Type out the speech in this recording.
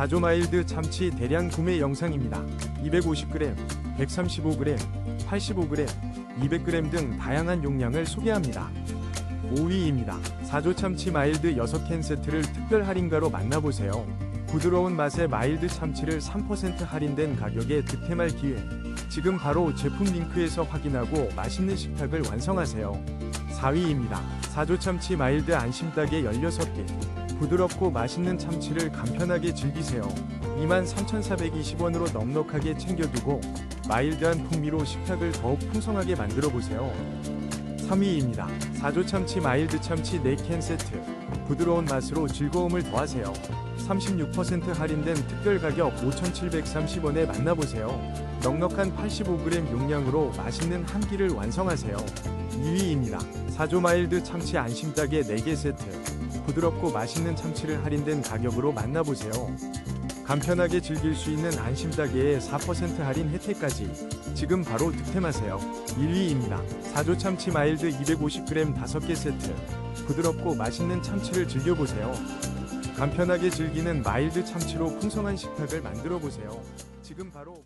4조 마일드 참치 대량 구매 영상입니다. 250g, 135g, 85g, 200g 등 다양한 용량을 소개합니다. 5위입니다. 4조 참치 마일드 6캔 세트를 특별 할인가로 만나보세요. 부드러운 맛의 마일드 참치를 3% 할인된 가격에 득템할 기회. 지금 바로 제품 링크에서 확인하고 맛있는 식탁을 완성하세요. 4위입니다. 4조 참치 마일드 안심닭에 16개. 부드럽고 맛있는 참치를 간편하게 즐기세요. 23,420원으로 넉넉하게 챙겨두고 마일드한 풍미로 식탁을 더욱 풍성하게 만들어 보세요. 3위입니다. 4조 참치 마일드 참치 4캔 세트. 부드러운 맛으로 즐거움을 더하세요. 36% 할인된 특별 가격 5,730원에 만나보세요. 넉넉한 85g 용량으로 맛있는 한 끼를 완성하세요. 2위입니다. 4조 마일드 참치 안심닭의 4개 세트. 부드럽고 맛있는 참치를 할인된 가격으로 만나보세요. 간편하게 즐길 수 있는 안심닭의 4% 할인 혜택까지 지금 바로 득템하세요. 1위입니다. 4조 참치 마일드 250g 5개 세트. 부드럽고 맛있는 참치를 즐겨보세요. 간편하게 즐기는 마일드 참치로 풍성한 식탁을 만들어 보세요. 지금 바로